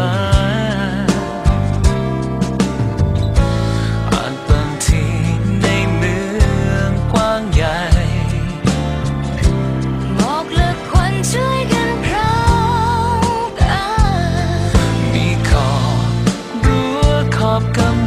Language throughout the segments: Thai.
มา อาบางทีในเมืองกว้างใหญ่ บอกเลิกคนช่วยกันพร้อกันมีขอบรั้วขอบกำ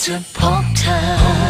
Pompton, Pompton. Pompton.